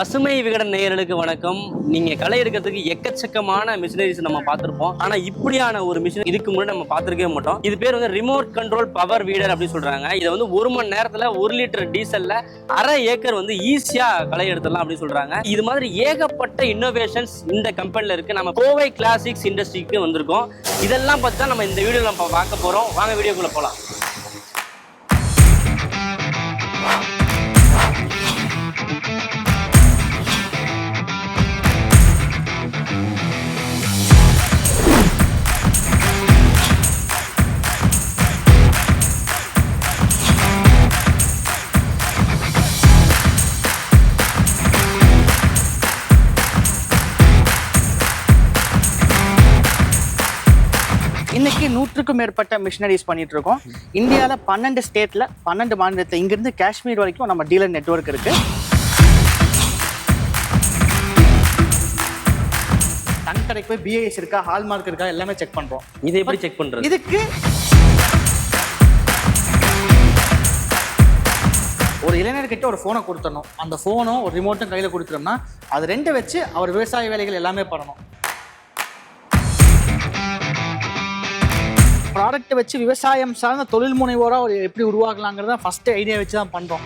பசுமை விகடன் நேயர்களுக்கு வணக்கம். நீங்க களை எடுக்கிறதுக்கு எக்கச்சக்கமான மிஷினரிஸ் நம்ம பார்த்திருப்போம். ஆனா இப்படியான ஒரு மிஷின் இதுக்கு முன்னாடி நம்ம பார்த்துருக்கவே மாட்டோம். இது பேர் வந்து ரிமோட் கண்ட்ரோல் பவர் வீடர் அப்படின்னு சொல்றாங்க. இதை வந்து ஒரு மணி நேரத்துல ஒரு லிட்டர் டீசல்ல அரை ஏக்கர் வந்து ஈஸியா களை எடுத்துடலாம் அப்படின்னு சொல்றாங்க. இது மாதிரி ஏகப்பட்ட இன்னோவேஷன்ஸ் இந்த கம்பெனில இருக்கு. நம்ம கோவை கிளாசிக்ஸ் இண்டஸ்ட்ரிக்கு வந்திருக்கோம். இதெல்லாம் பார்த்து தான் நம்ம இந்த வீடியோ நம்ம பார்க்க போறோம். வாங்க வீடியோக்குள்ள போகலாம் நூற்றுக்கும் மேற்பட்ட மிஷினரிஸ் பண்ணிட்டு இருக்கோம் இந்தியாவில் பன்னெண்டு ஸ்டேட்ல பன்னெண்டு மாநிலத்தில் இங்கிருந்து காஷ்மீர் வரைக்கும் நம்ம டீலர் நெட்வொர்க் இருக்கு. தன் கடைக்கு போய் பிஐஎஸ் இருக்கா ஹால்மார்க் இருக்கா எல்லாமே செக் பண்றோம். இதை எப்படி செக் பண்றது? இதுக்கு ஒரு இளைஞர்கிட்ட ஒரு ஃபோனை கொடுத்துடணும். அந்த ஃபோனும் ஒரு ரிமோட்டும் கையில் கொடுத்துட்டோம்னா அது ரெண்டு வச்சு அவர் விவசாய வேலைகள் எல்லாமே பண்ணணும். ப்ராடக்ட் வச்சு விவசாயம் சார்ந்த தொழில் முனைவோராக ஒரு எப்படி உருவாக்கலாங்கிறத ஃபர்ஸ்ட் ஐடியா வச்சு தான் பண்ணுறோம்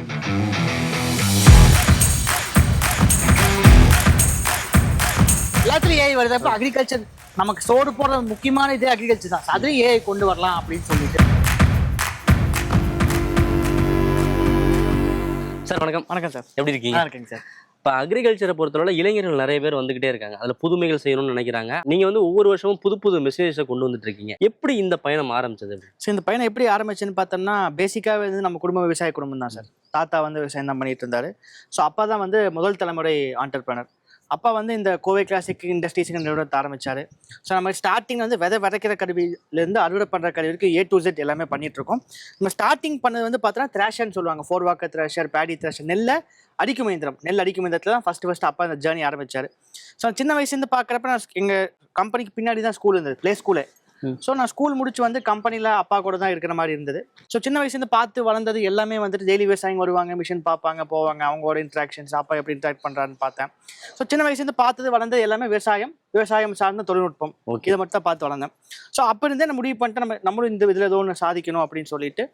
எல்லாத்துலையும் ஏஐ வருது. அப்போ அக்ரிகல்ச்சர் நமக்கு சோறு போடுற முக்கியமான இதே அக்ரிகல்ச்சர் தான். அதுலேயும் ஏஐ கொண்டு வரலாம் அப்படின்னு சொல்லிட்டு. சார் வணக்கம். வணக்கம் சார். எப்படி இருக்கீங்க? நல்லா இருக்கேங்க சார். இப்போ அக்ரிகல்ச்சரை பொறுத்தளவில் இளைஞர்கள் நிறைய பேர் வந்துகிட்டே இருக்காங்க. அதில் புதுமைகள் செய்யணும்னு நினைக்கிறாங்க. நீங்க வந்து ஒவ்வொரு வருஷமும் புது புது மெசேஜஸை கொண்டு வந்துட்டு இருக்கீங்க. எப்படி இந்த பயணம் ஆரம்பிச்சது? ஸோ இந்த பயணம் எப்படி ஆரம்பிச்சுன்னு பார்த்தோம்னா பேசிக்காகவே வந்து நம்ம குடும்ப விவசாய குடும்பம் தான் சார். தாத்தா வந்து விவசாயம் தான் பண்ணிட்டு இருந்தாரு. ஸோ அப்பா தான் வந்து முதல் தலைமுறை ஆண்டர்பிரனர் அப்பா வந்து இந்த கோவை கிளாசிக் இண்டஸ்ட்ரீஸ் நிறுவனத்தை ஆரம்பித்தார் ஸோ நம்ம ஸ்டார்டிங் வந்து விதை விதைக்கிற கருவியிலேருந்து அறுவடை பண்ணுற கருவி வரைக்கும் ஏ டு ஜெட் எல்லாமே பண்ணிகிட்ருக்கோம் நம்ம ஸ்டார்டிங் பண்ணது வந்து பார்த்தோன்னா த்ராஷர்னு சொல்லுவாங்க. Four walker thresher paddy thresher நெல்லை அடிக்கும் இயந்திரம். நெல் அடிக்கும் இயந்திரத்தில் தான் ஃபஸ்ட்டு ஃபஸ்ட்டு அப்பா இந்த ஜேர்னி ஆரம்பிச்சாரு. ஸோ சின்ன வயசுலேருந்து பார்க்குறப்ப நான் எங்கள் கம்பெனிக்கு பின்னாடி தான் ஸ்கூல் இருந்தது. ப்ளே ஸ்கூலே ஸோ நான் ஸ்கூல் முடிச்சு வந்து கம்பெனியில் அப்பா கூட தான் இருக்கிற மாதிரி இருந்தது. ஸோ சின்ன வயசுலேருந்து பார்த்து வளர்ந்தது எல்லாமே வந்துட்டு டெய்லி விவசாயம் வருவாங்க மிஷின் பார்ப்பாங்க போவாங்க. அவங்களோட இன்ட்ராக்ஷன்ஸ் அப்பா எப்படி இன்ட்ராக்ட் பண்ணுறான்னு பார்த்தேன். ஸோ சின்ன வயசுலேருந்து பார்த்தது வளர்ந்தது எல்லாமே விவசாயம். விவசாயம் சார்ந்த தொழில்நுட்பம். ஓகே. இதை மட்டும் தான் பார்த்து வளர்ந்தேன். ஸோ அப்போ இருந்தே நான் முடிவு பண்ணிட்டு நம்ம நம்மளும் இந்த இதில் ஏதோ ஒன்று சாதிக்கணும் அப்படின்னு சொல்லிட்டு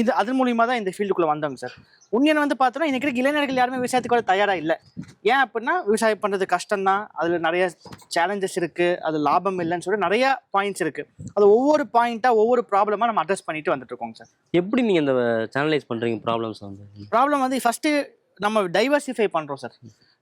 இது அதன் மூலியமாக தான் இந்த ஃபீல்டுக்குள்ளே வந்தோங்க சார். உண்மையான வந்து பார்த்தோன்னா இன்னைக்கு இருக்க இளைஞர்கள் யாருமே விவசாயத்துக்கு வர தயாராக இல்லை. ஏன் அப்படின்னா விவசாயம் பண்ணுறது கஷ்டம் தான் அதில் நிறைய சேலஞ்சஸ் இருக்குது அது லாபம் இல்லைன்னு சொல்லி நிறைய பாயிண்ட்ஸ் இருக்குது அது ஒவ்வொரு பாயிண்ட்டாக ஒவ்வொரு ப்ராப்ளமாக நம்ம அட்ரஸ் பண்ணிட்டு வந்துட்டு இருக்கோங்க சார். எப்படி நீங்க இந்த சேனலைஸ் பண்றீங்க ப்ராப்ளம்ஸ் வந்து? ப்ராப்ளம் வந்து ஃபஸ்ட்டு நம்ம டைவர்சிஃபை பண்ணுறோம் சார்.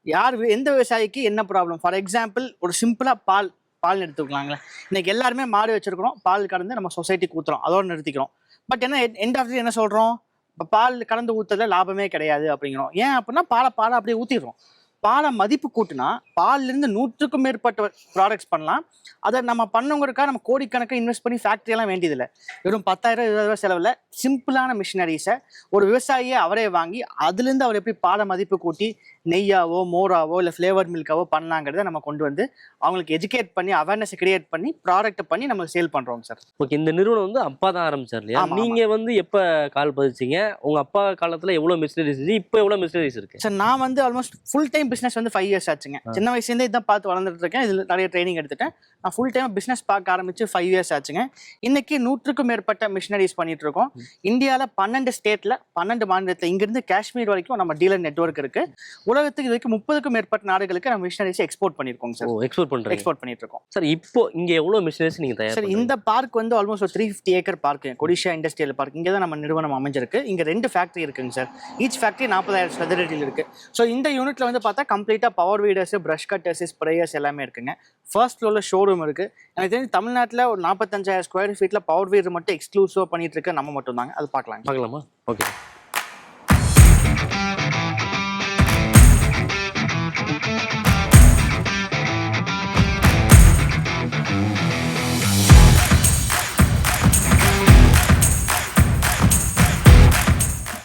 யார் எந்த விவசாயிக்கு என்ன ப்ராப்ளம் ஃபார் எக்ஸாம்பிள் ஒரு சிம்பிளாக பால் பால் எடுத்துக்கலாங்களே. இன்னைக்கு எல்லாருமே மாடு வச்சிருக்கிறோம். பால் கறந்து நம்ம சொசைட்டிக்கு ஊற்றுறோம் அதோட நிறுத்திக்கிறோம். பட் என்ன எண்ட் ஆஃப் என்ன சொல்கிறோம் இப்போ பால் கலந்து ஊற்றுறதுல லாபமே கிடையாது அப்படிங்கிறோம். ஏன் அப்படின்னா பாலை பாலை அப்படியே ஊற்றிடுறோம் பாலை மதிப்பு கூட்டினா பால்லேருந்து நூற்றுக்கும் மேற்பட்ட ப்ராடக்ட்ஸ் பண்ணலாம். அதை நம்ம பண்ணவங்களுக்காக நம்ம கோடிக்கணக்காக இன்வெஸ்ட் பண்ணி எல்லாம் வேண்டியதில்லை. வெறும் பத்தாயிரம் இருபதாயிரம் செலவில் சிம்பிளான மிஷினரிஸை ஒரு விவசாயியை அவரே வாங்கி அதுலேருந்து அவர் எப்படி பாலை மதிப்பு கூட்டி நெய்யாவோ மோராவோ இல்லை ஃப்ளேவர் மில்காவோ பண்ணலாங்கிறத நம்ம கொண்டு வந்து அவங்களுக்கு எஜுகேட் பண்ணி அவேர்னஸ் கிரியேட் பண்ணி ப்ராடக்ட் பண்ணி நம்ம சேல் பண்ணுறோம் சார். ஓகே இந்த நிறுவனம் வந்து அப்பா தான் ஆரம்பிச்சார் இல்லையா? ஆமா, நீங்க வந்து எப்ப கால் பதிச்சீங்க? உங்க அப்பா காலத்துல எவ்வளவு மிஷினரிஸ் இருந்துச்சு? இப்போ எவ்வளவு மிஷினரிஸ் இருக்கு? சார் நான் வந்து ஆல்மோஸ்ட் ஃபுல் டைம் பிஸ்னஸ் வந்து ஃபைவ் இயர்ஸ் ஆச்சுங்க. சின்ன வயசுலேருந்தே இதான் பார்த்து வளர்ந்துட்டு இருக்கேன் இதில் நிறைய ட்ரைனிங் எடுத்துட்டேன். நான் ஃபுல் டைம் பிஸ்னஸ் பார்க்க ஆரம்பிச்சு ஃபைவ் இயர்ஸ் ஆச்சுங்க. இன்னைக்கு நூற்றுக்கும் மேற்பட்ட மிஷினரிஸ் பண்ணிட்டு இருக்கோம் இந்தியாவில் பன்னெண்டு ஸ்டேட்ல பன்னெண்டு மாநிலத்தில் இங்கிருந்து காஷ்மீர் வரைக்கும் நம்ம டீலர் நெட்வொர்க் இருக்கு. உலகத்துக்கு இது வரைக்கும் முப்பதுக்கும் மேற்பட்ட நாடுகளுக்கு நம்ம மிஷினரிஸ் எக்ஸ்போர்ட் பண்ணியிருக்கோம் ஓ சார் எக்ஸ்போர்ட் பண்றீங்க. எக்ஸ்போர்ட் பண்ணிட்டு இருக்கோம் சார் இப்போ இங்க எவ்வளவு மிஷினரிஸ் நீங்க தயார் சார்? இந்த பார்க் வந்து ஆல்மோஸ்ட் ஒரு three fifty acre park Kodissia industrial park இங்கே தான் நம்ம நிறுவனம் அமைஞ்சிருக்கு. இங்கே ரெண்டு ஃபேக்ட்ரி இருக்குங்க சார் ஈச் ஃபேக்ட்ரி நாற்பதாயிரம் சதுரடியில் இருக்கு. ஸோ இந்த யூனிட்ல வந்து பார்த்தா கம்ப்ளீட்டாக power weeders brush cutters sprayers எல்லாமே இருக்குங்க. ஃபர்ஸ்ட் ஃப்ளோரில் ஷோரூம் இருக்கு. எனக்கு தெரிஞ்சு தமிழ்நாட்டில் ஒரு நாற்பத்தஞ்சாயிரம் ஸ்கொயர் ஃபீட்டில் பவர் வீடர் மட்டும் எக்ஸ்க்ளூசிவாக பண்ணிட்டு இருக்க நம்ம மட்டும் தாங்க அது பார்க்கலாம் பார்க்கலாமா? ஓகே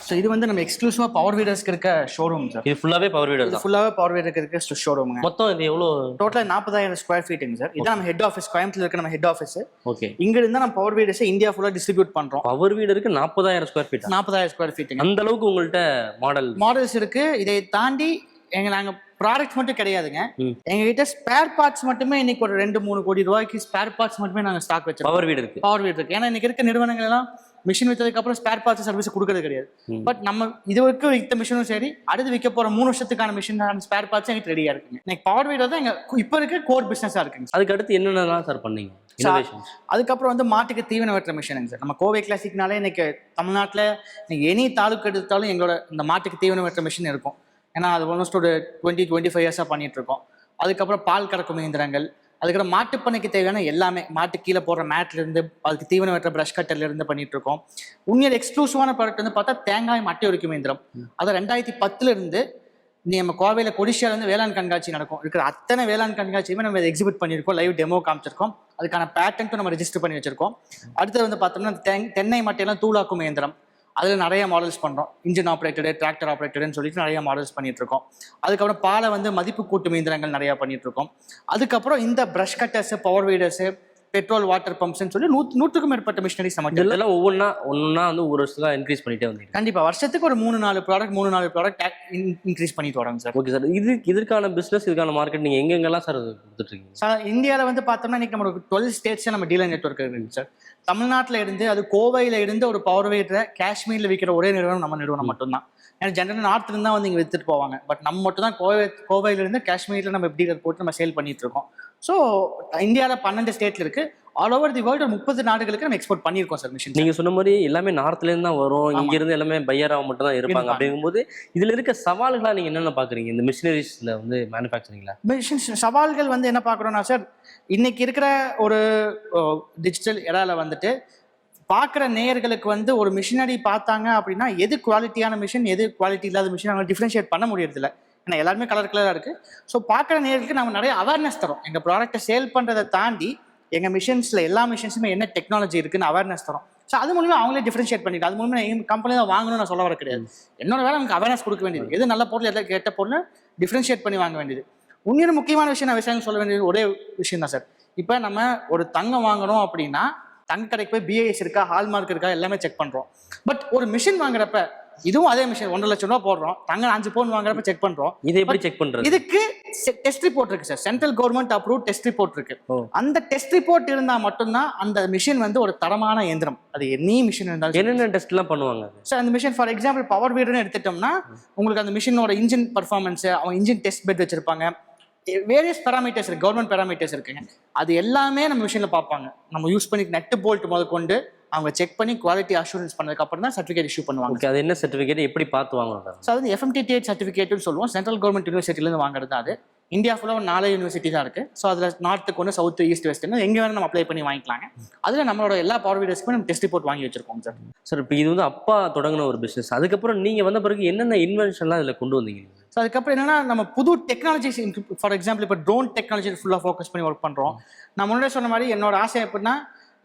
ஸோ இது வந்து நம்ம எக்ஸ்க்ளூசிவாக பவர் வீடர்ஸ்க்கு இருக்க ஷோரூம் சார் இது ஃபுல்லாவே பவர் வீடர் தான். ஃபுல்லாகவே பவர் வீடருக்கு இருக்க ஷோரூமுங்க மொத்தம் இது எவ்வளோ? டோட்டலாக நாற்பதாயிரம் ஸ்கொயர் ஃபீட்டுங்க சார் இதான் நம்ம ஹெட் ஆஃபீஸ் கோயம்புத்தூர் இருக்க நம்ம ஹெட் ஆஃபீஸ் ஓகே இங்க இருந்து நம்ம பவர் வீடர்ஸை இந்தியா ஃபுல்லா டிஸ்ட்ரிபியூட் பண்றோம். பவர் வீடருக்கு நாற்பதாயிரம் ஸ்கொயர் ஃபீட் நாற்பதாயிரம் ஸ்கொயர் ஃபீட்டுங்க அந்த அளவுக்கு உங்கள்ட்ட மாடல் மாடல்ஸ் இருக்கு. இதை தாண்டி எங்க நாங்க ப்ராடக்ட் மட்டும் கிடையாதுங்க. எங்ககிட்ட ஸ்பேர் பார்ட்ஸ் மட்டுமே இன்னைக்கு ஒரு ரெண்டு மூணு கோடி ரூபாய்க்கு ஸ்பேர் பார்ட்ஸ் மட்டுமே நாங்க ஸ்டாக் வச்சிருக்கோம். பவர் வீடு இருக்கு பவர் வீட் இருக்கு ஏன்னா இன்னைக்கு இருக்க நிறுவனங்கள் எல்லாம் மிஷின் வித்ததுக்கு அப்புறம் ஸ்பேர் பார்ட்ஸ் சர்வீஸ் கொடுக்கறது கிடையாது. பட் நம்ம இது வரைக்கும் வித்த மிஷினும் சரி அடுத்து விற்க போற மூணு வருஷத்துக்கான மிஷின் ஸ்பேர் பார்ட்ஸ் எங்களுக்கு ரெடியா இருக்குங்க. இன்னைக்கு பவர் வீட் தான் எங்க இப்போ இருக்க கோர் பிசினஸா இருக்குங்க. அதுக்கு அடுத்து என்னென்னலாம் சார் பண்ணீங்க? அதுக்கப்புறம் வந்து மாட்டுக்கு தீவன வெட்டுற மிஷினுங்க சார் நம்ம கோவை கிளாசிக்னாலே இன்னைக்கு தமிழ்நாட்டில் இன்னைக்கு எனி தாலுக்கு எடுத்தாலும் எங்களோட இந்த மாட்டுக்கு தீவன வெட்டுற மிஷின் இருக்கும். ஏன்னா அது ஆல்மோஸ்ட் ஒரு டுவெண்ட்டி டுவெண்ட்டி ஃபைவ் இயர்ஸாக பண்ணிட்டு இருக்கோம். அதுக்கப்புறம் பால் கறக்கும் இயந்திரங்கள் அதுக்கப்புறம் மாட்டுப்பண்ணைக்கு தேவையான எல்லாமே மாட்டு கீழே போடுற மேட்ல இருந்து அதுக்கு தீவனம் வெட்டுற ப்ரஷ் கட்டர்ல இருந்து பண்ணிட்டு இருக்கோம் உண்மையில் எக்ஸ்க்ளூசிவான ப்ராடக்ட் வந்து பார்த்தா தேங்காய் மட்டை உரிக்கும் இயந்திரம். அதை ரெண்டாயிரத்தி பத்துல இருந்து நீ நம்ம கோவையில் கொடிஷியால இருந்து வேளாண் கண்காட்சி நடக்கும். இருக்கிற அத்தனை வேளாண் கண்காட்சியுமே நம்ம எக்ஸிபிட் பண்ணியிருக்கோம் லைவ் டெமோ காமிச்சிருக்கோம். அதுக்கான பேட்டன்ட்டும் நம்ம ரெஜிஸ்டர் பண்ணி வச்சிருக்கோம். அடுத்து வந்து பார்த்தோம்னா தென் தென்னை மட்டையெல்லாம் தூளாக்கும் இயந்திரம். அதில் நிறைய மாடல்ஸ் பண்ணுறோம் இன்ஜின் ஆப்ரேட்டடு டிராக்டர் ஆப்ரேட்டடுன்னு சொல்லிட்டு நிறைய மாடல்ஸ் பண்ணிட்டு இருக்கோம் அதுக்கப்புறம் பாலை வந்து மதிப்பு கூட்டும் இயந்திரங்கள் நிறையா பண்ணிட்டு இருக்கோம் அதுக்கப்புறம் இந்த brush cutters power weeders petrol water பம்ப்ஸ்னு சொல்லி நூத் நூற்றுக்கும் மேற்பட்ட மிஷினரிஸ் நம்ம இதெல்லாம் ஒவ்வொன்றா ஒன்றா வந்து ஒரு வருஷத்துக்கு இன்க்ரீஸ் பண்ணிட்டே வந்தீங்க கண்டிப்பா. வருஷத்துக்கு ஒரு மூணு நாலு ப்ராடக்ட் மூணு நாலு ப்ராடக்ட் இன்க்ரீஸ் பண்ணிட்டு வரோங்க சார். Okay sir. இது இதற்கான பிசினஸ் இதுக்கான மார்க்கெட் நீங்க எங்கெங்கெல்லாம் சார் கொடுத்துட்டு இருக்கீங்க சார் இந்தியாவில் வந்து பார்த்தோம்னா இன்னைக்கு நம்ம டுவெல் ஸ்டேட்ஸ் நம்ம டீலர் நெட்ஒர்க் இருக்குங்க சார். தமிழ்நாட்டில் இருந்து அது கோவையில இருந்து ஒரு பவர் வெயிட்டரை காஷ்மீரில் விற்கிற ஒரே நிறுவனம் நம்ம நிறுவனம் மட்டும்தான். ஏன்னா ஜென்ரல் நார்த்ல இருந்து தான் வந்து இங்கே வித்துட்டு போவாங்க. பட் நம்ம மட்டும் தான் கோவை கோவையில இருந்து காஷ்மீரில் நம்ம டீலர் போட்டு நம்ம சேல் பண்ணிட்டு இருக்கோம். ஸோ இந்தியாவில் பன்னெண்டு ஸ்டேட்ல இருக்கு. ஆல் ஓவர் தி வேர்ல்டு முப்பது நாடுகளுக்கு நம்ம எக்ஸ்போர்ட் பண்ணியிருக்கோம் சார் மிஷின் நீங்க சொன்ன மாதிரி எல்லாமே நார்த்ல இருந்து தான் வரும். ஆமா. இங்க இருந்து எல்லாமே பையரா மட்டும் தான் இருப்பாங்க. அப்படிங்கும்போது இதுல இருக்க சவால்களா நீங்க என்னென்ன பாக்குறீங்க? இந்த மிஷினரிஸ்ல வந்து மேனுஃபேக்சரிங்ல மிஷின் சவால்கள் வந்து என்ன பார்க்குறோம்னா சார் இன்னைக்கு இருக்கிற ஒரு டிஜிட்டல் இடால வந்துட்டு பார்க்குற நேயர்களுக்கு வந்து ஒரு மிஷினரி பார்த்தாங்க அப்படின்னா எது குவாலிட்டியான மிஷின் எது குவாலிட்டி இல்லாத மிஷின் அவங்க டிஃப்ரென்ஷியேட் பண்ண முடியறதில்ல. ஏன்னா எல்லாருமே கலர் கலராக இருக்கு. ஸோ பார்க்குற நேயர்களுக்கு நம்ம நிறைய அவேர்னஸ் தரோம் எங்கள் ப்ராடக்ட்டை சேல் பண்ணுறதை தாண்டி எங்கள் மிஷின்ஸில் எல்லா மிஷின்ஸுமே என்ன டெக்னாலஜி இருக்குன்னு அவேர்னஸ் தரோம் ஸோ அது மூலியமா அவங்களே டிஃப்ரென்ஷியேட் பண்ணிட்டு அது மூலியமா எங்கள் கம்பெனி தான் வாங்கணும்னு நான் சொல்ல வர கிடையாது. என்னோட வேலை நமக்கு அவேர்னஸ் கொடுக்க வேண்டியது. எது நல்ல பொருள் எது கெட்ட பொருள் டிஃப்ரென்ஷியேட் பண்ணி வாங்க வேண்டியது. உண்மையான முக்கியமான விஷயம் நான் விவசாயம் சொல்ல வேண்டியது ஒரே விஷயம் தான் சார் இப்போ நம்ம ஒரு தங்கம் வாங்குறோம் அப்படின்னா தங்க கடைக்கு போய் பிஐஎஸ் இருக்கா ஹால்மார்க் இருக்கா எல்லாமே செக் பண்றோம். பட் ஒரு மிஷின் வாங்குறப்ப இதுவும் அதே மிஷின் ஒன்றரை லட்சம் ரூபா போடுறோம். தங்கம் அஞ்சு பவுன் வாங்குறப்ப செக் பண்றோம். இதை எப்படி செக் பண்றது? இதுக்கு டெஸ்ட் ரிப்போர்ட் இருக்கு sir central government approve test report இருக்கு. அந்த டெஸ்ட் ரிப்போர்ட் இருந்தா மட்டும்தான் அந்த மிஷின் வந்து ஒரு தரமான இயந்திரம். அது எனி மிஷின் இருந்தாலும். என்னென்ன டெஸ்ட் எல்லாம் பண்ணுவாங்க? சார் அந்த மிஷின் ஃபார் எக்ஸாம்பிள் பவர் வீடுன்னு எடுத்துட்டோம்னா உங்களுக்கு அந்த மிஷினோட இன்ஜின் பர்ஃபார்மன்ஸ் அவங்க இன்ஜின் டெஸ்ட் பெட் வச்சிருப்பாங்க. வேரியஸ் பேராமீட்டர்ஸ் இருக்கு கவர்மெண்ட் பேராமீட்டர்ஸ் இருக்குங்க. அது எல்லாமே நம்ம மிஷினில் பார்ப்பாங்க. நம்ம யூஸ் பண்ணி நெட்டு போல்ட் முதல் கொண்டு அவங்க செக் பண்ணி குவாலிட்டி அஷூரன்ஸ் பண்ணதுக்கு அப்புறம் தான் சர்டிஃபிகேட் இஷ்யூ பண்ணுவாங்க. அது என்ன சர்டிபிகேட் எப்படி பார்த்து வாங்கணும் ஸோ அது எஃப்எம்டிடிஹெச் சர்டிஃபிகேட்னு சொல்லுவோம். சென்ட்ரல் கவர்மெண்ட் யூனிவர்சிட்டிலேருந்து வாங்குறது அது. இந்தியா ஃபுல்லாக ஒரு நாலு யூனிவர்சிட்டி தான் இருக்கு. ஸோ அதில் நார்த்துக்கு ஒன்று சவுத் ஈஸ்ட் வெஸ்ட்னு எங்கே வேணும் நம்ம அப்ளை பண்ணி வாங்கிக்கலாங்க. அதில் நம்மளோட எல்லா பவர் வீடர்ஸ்க்குமே நம்ம டெஸ்ட் ரிப்போர்ட் வாங்கி வச்சிருக்கோம் சார் சார் இப்போ இது வந்து அப்பா தொடங்கின ஒரு பிசினஸ் அதுக்கப்புறம் நீங்க வந்த பிறகு என்னென்ன இன்வென்ஷன்லாம் இதுல கொண்டு வந்தீங்க? ஸோ அதுக்கப்புறம் என்னன்னா நம்ம புது டெக்னாலஜிஸ் ஃபார் எக்ஸாம்பிள் இப்போ ட்ரோன் டெக்னாலஜி ஃபுல்லாக ஃபோக்கஸ் பண்ணி ஒர்க் பண்ணுறோம் நான் முன்னாடி சொன்ன மாதிரி என்னோட ஆசை எப்படின்னா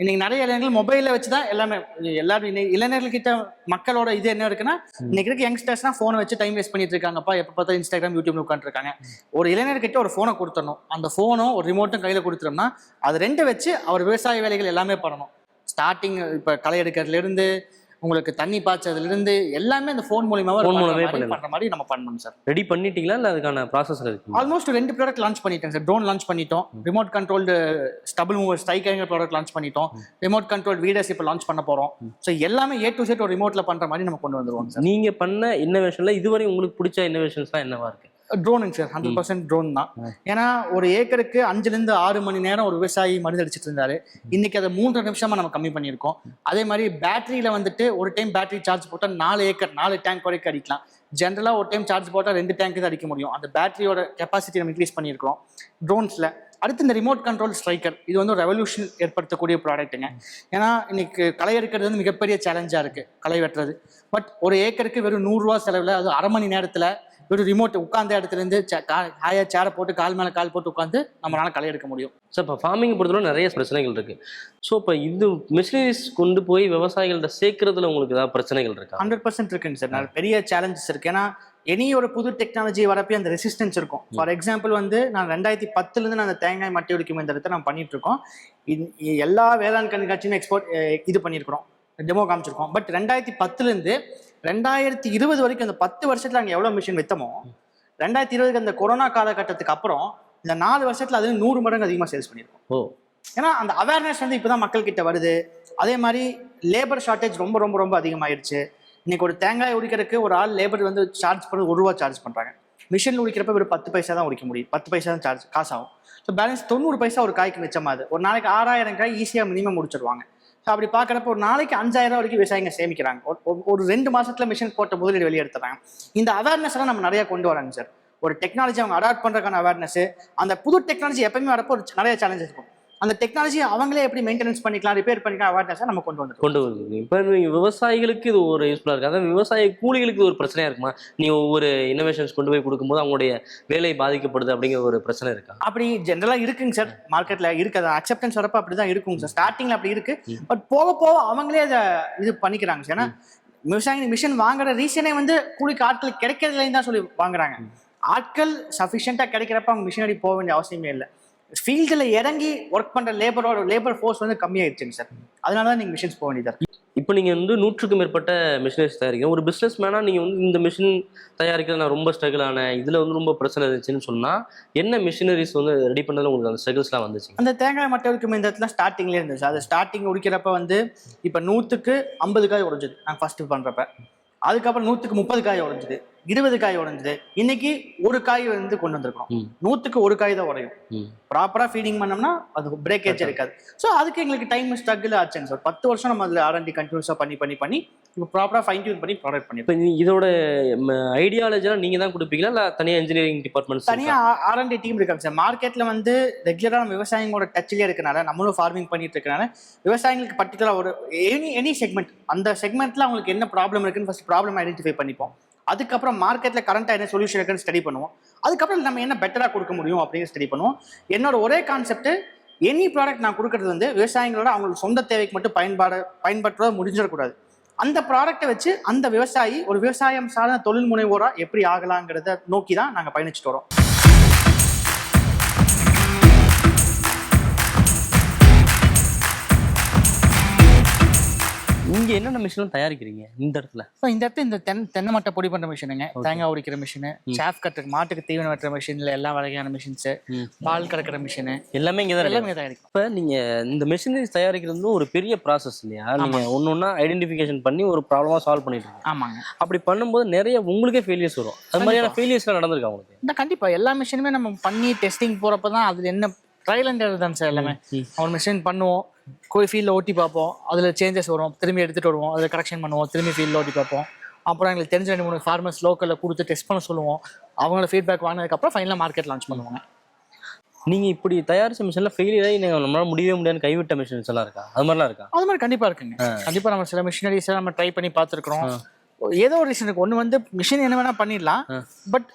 இன்னைக்கு நிறைய இளைஞர்கள் மொபைலில் வச்சு தான் எல்லாமே எல்லாரும் இளைஞர்கள்கிட்ட மக்களோட இது என்ன இருக்குன்னா இன்னைக்கு இருக்க யங்ஸ்டர்ஸ்னா ஃபோனை வச்சு டைம் வேஸ்ட் பண்ணிட்டு இருக்காங்கப்பா எப்போ பார்த்தா இன்ஸ்டாகிராம் யூடியூப்ல உட்காந்துருக்காங்க ஒரு இளைஞர்கிட்ட ஒரு ஃபோனை கொடுத்துடணும். அந்த ஃபோனும் ஒரு ரிமோட்டும் கையில் கொடுத்துட்டோம்னா அது ரெண்டு வச்சு அவர் விவசாய வேலைகள் எல்லாமே பண்ணணும். ஸ்டார்டிங் இப்போ களை எடுக்கிறதுல இருந்து உங்களுக்கு தண்ணி பாய்ச்சதுல இருந்து எல்லாமே அந்த ஃபோன் மூலியமாக Phone மூலமே. பண்ற மாதிரி நம்ம பண்ணணும் சார். ரெடி பண்ணிட்டீங்களா இல்லை அதுக்கான ப்ராசஸ் இருக்கு ஆல்மோஸ்ட் ரெண்டு ப்ராடக்ட் லான்ச் பண்ணிட்டேன் சார். ட்ரோன் லான்ச் பண்ணிட்டோம். Remote controlled stubble mower striking product launch பண்ணிட்டோம். ரிமோட் கண்ட்ரோல் வீடர்ஸ் இப்போ லான்ச் பண்ண போறோம். ஸோ எல்லாமே ஏ டு செட் ஒரு ரிமோட்ல பண்ற மாதிரி நம்ம கொண்டு வந்துருவோம் சார். நீங்க பண்ண இன்னோவேஷன்ல இதுவரை உங்களுக்கு பிடிச்ச இன்னோவேஷன்ஸ்லாம் என்னவா இருக்கு? ட்ரோனுங்க சார் ஹண்ட்ரட் பர்சன்ட் ட்ரோன் தான். ஏன்னா ஒரு ஏக்கருக்கு அஞ்சுல இருந்து ஆறு மணி நேரம் ஒரு விவசாயி மருந்து அடிச்சிட்டு இருந்தாரு. இன்னைக்கு அதை மூன்றரை நிமிஷமா நம்ம கம்மி பண்ணியிருக்கோம். அதே மாதிரி பேட்டரியில வந்துட்டு ஒரு டைம் பேட்டரி சார்ஜ் போட்டால் நாலு ஏக்கர் நாலு டேங்க் வரைக்கும் அடிக்கலாம். ஜென்ரலாக ஒரு டைம் சார்ஜ் போட்டால் ரெண்டு டேங்க் தான் அடிக்க முடியும். அந்த பேட்டரியோட கெப்பாசிட்டி நம்ம இன்க்ரீஸ் பண்ணியிருக்கிறோம். ட்ரோன்ஸில் அடுத்து இந்த ரிமோட் கண்ட்ரோல் ஸ்ட்ரைக்கர் இது வந்து ஒரு ரெவல்யூஷன் ஏற்படுத்தக்கூடிய ப்ராடக்ட்டுங்க ஏன்னா இன்னைக்கு களை எடுக்கிறது வந்து மிகப்பெரிய சேலஞ்சாக இருக்குது களை வெட்டுறது. பட் ஒரு ஏக்கருக்கு வெறும் நூறுரூவா செலவில் அது அரை மணி நேரத்தில் வெறும் ரிமோட் உட்காந்த இடத்துல இருந்து ஹாயா சேரை போட்டு கால் மேலே கால் போட்டு உட்காந்து நம்மளால களை எடுக்க முடியும். சார் இப்போ ஃபார்மிங் பொறுத்தவரை நிறைய பிரச்சனைகள் இருக்கு. ஸோ இப்போ இது மிஷினரிஸ் கொண்டு போய் விவசாயிகள்கிட்ட சேர்க்கறதுல உங்களுக்கு ஏதாவது பிரச்சனைகள் இருக்கா? ஹண்ட்ரட் பர்சன்ட் இருக்குங்க சார். நிறைய பெரிய சேலஞ்சஸ் இருக்கு. ஏன்னா எனி ஒரு புது டெக்னாலஜி வரப்பே அந்த ரெசிஸ்டன்ஸ் இருக்கும். ஃபார் எக்ஸாம்பிள் வந்து நான் ரெண்டாயிரத்தி பத்துலேருந்து நான் அந்த தேங்காய் மட்டை ஒடிக்கும் இந்த நான் பண்ணிட்டு இருக்கோம். எல்லா வேளாண் கண்காட்சியும் எக்ஸ்போர்ட் இது பண்ணியிருக்கிறோம். டெமோ காமிச்சிருக்கோம். பட் ரெண்டாயிரத்தி பத்துலேருந்து ரெண்டாயிரத்தி இருபது வரைக்கும் அந்த பத்து வருஷத்துல நாங்கள் எவ்வளோ மிஷின் வித்தமோ ரெண்டாயிரத்தி இருபதுக்கு அந்த கொரோனா காலகட்டத்துக்கு அப்புறம் இந்த நாலு வருஷத்துல அது நூறு மடங்கு அதிகமாக சேல்ஸ் பண்ணியிருக்கோம் ஓ. ஏன்னா அந்த அவேர்னஸ் வந்து இப்போதான் மக்கள் கிட்ட வருது. அதே மாதிரி லேபர் ஷார்ட்டேஜ் ரொம்ப ரொம்ப ரொம்ப அதிகமாயிருச்சு. இன்னைக்கு ஒரு தேங்காய் உரிக்கிறதுக்கு ஒரு ஆள் லேபர் வந்து சார்ஜ் பண்ணி ஒரு ரூபா சார்ஜ் பண்றாங்க. மிஷினில் உரிக்கிறப்ப ஒரு பத்து பைசா தான் உரிக்க முடியும். பத்து பைசா தான் சார்ஜ் காசு ஆகும் ஸோ பேலன்ஸ் தொண்ணூறு பைசா ஒரு காய்க்கு மிச்சமாகுது. ஒரு நாளைக்கு ஆறாயிரம் காய் ஈஸியாக மினிமம் முடிச்சிருவாங்க. ஸோ அப்படி பார்க்குறப்ப ஒரு நாளைக்கு அஞ்சாயிரம் வரைக்கும் விவசாயிங்க சேமிக்கிறாங்க. ஒரு- ஒரு- ரெண்டு மாதத்தில் மிஷின் போட்ட முதலீடு வெளியெடுத்துறாங்க. இந்த அவேர்னஸ் எல்லாம் நம்ம நிறைய கொண்டு வராங்க சார் ஒரு டெக்னாலஜி அவங்க அடாப்ட் பண்ணுறதுக்கான அவேர்னஸ் அந்த புது டெக்னாலஜி எப்பயுமே வரப்போ ஒரு நிறைய சேலஞ்சஸ் இருக்கும். அந்த டெக்னாலஜி அவங்களே எப்படி மெயின்டெனன்ஸ் பண்ணிக்கலாம் ரிப்பேர் பண்ணிக்கலாம் அவேர்னஸை நம்ம கொண்டு வந்துருக்கோம் கொண்டு வருவீங்க இப்போ விவசாயிகளுக்கு இது ஒரு யூஸ்ஃபுல்லாக இருக்கு. அதாவது விவசாய கூலிகளுக்கு ஒரு பிரச்சனையா இருக்குமா? நீ ஒவ்வொரு இன்னோவேஷன்ஸ் கொண்டு போய் கொடுக்கும்போது அவங்களுடைய வேலை பாதிக்கப்படுது அப்படிங்கிற ஒரு பிரச்சனை இருக்கா? அப்படி ஜென்ரலா இருக்குங்க சார் மார்க்கெட்ல இருக்கு. அது அக்செப்டன்ஸ் வரப்ப அப்படிதான் இருக்குங்க சார் ஸ்டார்டிங்ல அப்படி இருக்கு. பட் போக போக அவங்களே அதை இது பண்ணிக்கிறாங்க சார் ஏன்னா விவசாயி மிஷின் வாங்குற ரீசனே வந்து கூலிக்கு ஆட்கள் கிடைக்கிறதுலேருந்து தான் சொல்லி வாங்குறாங்க. ஆட்கள் சஃபிஷியண்டா கிடைக்கிறப்ப அவங்க மிஷினரி போக வேண்டிய அவசியமே இல்லை. ஃபீல்டில் இறங்கி ஒர்க் பண்ற லேபரோட லேபர் ஃபோர்ஸ் வந்து கம்மியாயிடுச்சுங்க சார் அதனால தான் நீங்க மிஷின்ஸ் போக வேண்டியதா இருக்கு. இப்போ நீங்க வந்து நூற்றுக்கும் மேற்பட்ட மிஷினரிஸ் தயாரிக்கிறீங்க. ஒரு பிஸ்னஸ் மேனா நீங்க வந்து இந்த மிஷின் தயாரிக்கிறது நான் ரொம்ப ஸ்ட்ரகிள் ஆனேன். இதுல வந்து ரொம்ப பிரச்சனை இருந்துச்சுன்னு சொன்னா என்ன மிஷினரிஸ் வந்து ரெடி பண்ணதுல உங்களுக்கு அந்த ஸ்ட்ரகிள்ஸ்லாம் வந்துச்சு அந்த தேங்காய் மட்டை உரிக்கும் இந்த இடத்துல ஸ்டார்டிங்லேயே இருந்துச்சு அது ஸ்டார்டிங் உரிக்கிறப்ப வந்து இப்போ நூற்றுக்கு ஐம்பது காய் உடைஞ்சுது. நான் ஃபர்ஸ்ட் பண்ணுறப்ப அதுக்கப்புறம் நூற்றுக்கு முப்பது காய் உடைஞ்சுது. இருபது காய் உடைஞ்சுது. இன்னைக்கு ஒரு காய் வந்து கொண்டு வந்திருக்கோம் ம். நூற்றுக்கு ஒரு காய் தான் உடையும். ம். ப்ராப்பராக ஃபீடிங் பண்ணோம்னா அது பிரேக்கேஜ் இருக்காது. ஸோ அதுக்கு எங்களுக்கு டைம் ஸ்ட்ரகிள் ஆச்சுங்க சார் பத்து வருஷம் நம்ம அதில் ஆர்என்டி கண்டினியூஸாக பண்ணி பண்ணி பண்ணி இப்போ ப்ராப்பராக ஃபைன் டியூன் பண்ணி ப்ராடக்ட் இப்போ இதோட ஐடியாலஜிலாம் நீங்க தான் கொடுப்பீங்களா? இல்ல தனியா இன்ஜினியரிங் டிபார்ட்மெண்ட்ஸ் தனியா ஆர்என்டி டீம் இருக்காங்க சார் மார்க்கெட்ல வந்து ரெகுலரா நம்ம விவசாயிங்களோட டச்சிலே இருக்கனால நம்மளும் ஃபார்மிங் பண்ணிட்டு இருக்கனால விவசாயிகளுக்கு பர்டிகுலர் ஒரு எனி எனி செக்மெண்ட் அந்த செக்மெண்ட்ல அவங்களுக்கு என்ன ப்ராப்ளம் இருக்குன்னு ஃபர்ஸ்ட் ப்ராப்ளம் ஐடென்டிஃபை பண்ணிப்போம். அதுக்கப்புறம் மார்க்கெட்ல கரண்டா என்ன சொல்யூஷன் இருக்குன்னு ஸ்டடி பண்ணுவோம். அதுக்கப்புறம் நம்ம என்ன பெட்டரா கொடுக்க முடியும் அப்படின்னு ஸ்டடி பண்ணுவோம். என்னோட ஒரே கான்செப்ட் எனி ப்ராடக்ட் நான் கொடுக்கறது வந்து விவசாயிகளோட அவங்களுக்கு சொந்த தேவைக்கு மட்டும் பயன்பாடு பயன்படுத்துறத முடிஞ்சிடக்கூடாது. அந்த ப்ராடக்ட்டை வச்சு அந்த விவசாயி ஒரு விவசாயம் சார்ந்த தொழில் முனைவோரா எப்படி ஆகலாங்கிறத நோக்கி தான் நாங்கள் பயணிச்சுட்டு வரோம். இங்க என்னென்ன மிஷின் தயாரிக்கிறீங்க இந்த இடத்துல? இப்போ இந்த இடத்துல இந்த தென் தென்னை மட்டை பொடி பண்ணுற மிஷினுங்க தேங்காய் உரிக்கிற மிஷினு சாஃப் கட்டுற மாட்டுக்கு தீவனம் வெட்டுற மிஷினில் எல்லா வகையான மிஷின்ஸு. பால் கறக்கிற மிஷினு எல்லாமே இங்க தான் எல்லாமே தயாரிக்கும் இப்போ நீங்க இந்த மிஷினரிஸ் தயாரிக்கிறது ஒரு பெரிய ப்ராசஸ் இல்லையா? நீங்க ஒன்று ஒன்றா ஐடென்டிஃபிகேஷன் பண்ணி ஒரு ப்ராப்ளமா சால்வ் பண்ணிட்டு இருக்கீங்க. ஆமாங்க. அப்படி பண்ணும்போது நிறைய உங்களுக்கே ஃபெயிலியர்ஸ் வரும். அது மாதிரியான ஃபெயிலியர்ஸ்லாம் நடந்திருக்கா உங்களுக்கு? இந்த கண்டிப்பாக எல்லா மிஷினுமே நம்ம பண்ணி டெஸ்டிங் போகிறப்ப தான் அதில் என்ன ட்ரையல் அண்ட் தான் சார் எல்லாமே. ஒரு மிஷின் பண்ணுவோம் கோய் ஃபீல்டில் ஓட்டி பார்ப்போம். அதில் சேஞ்சஸ் வரும். திரும்பி எடுத்துகிட்டு வருவோம். அதில் கரெக்ஷன் பண்ணுவோம். திரும்பி ஃபீல்டில் ஓட்டி பார்ப்போம். அப்புறம் எங்களுக்கு தெரிஞ்ச ரெண்டு மூணு ஃபார்மர்ஸ் லோக்கலில் கொடுத்து டெஸ்ட் பண்ண சொல்லுவோம். அவங்களோட ஃபீட்பேக் வாங்கினதுக்கப்புறம் ஃபைனலாக மார்க்கெட் லான்ச் பண்ணுவாங்க. நீங்க இப்படி தயாரிச்ச மிஷின்ல ஃபெயிலியர் ஆகி நீங்க நம்மளால முடியவே முடியாதுன்னு கைவிட்ட மிஷின்ஸ் எல்லாம் இருக்கா? அது மாதிரிலாம் இருக்கா? அது மாதிரி கண்டிப்பா இருக்குங்க. கண்டிப்பா நம்ம சில மிஷினரிஸ் நம்ம ட்ரை பண்ணி பார்த்துருக்குறோம். ஏதோ ஒரு ரீசன் இருக்கு. ஒன்று வந்து மிஷின் என்ன வேணா பண்ணிடலாம். பட்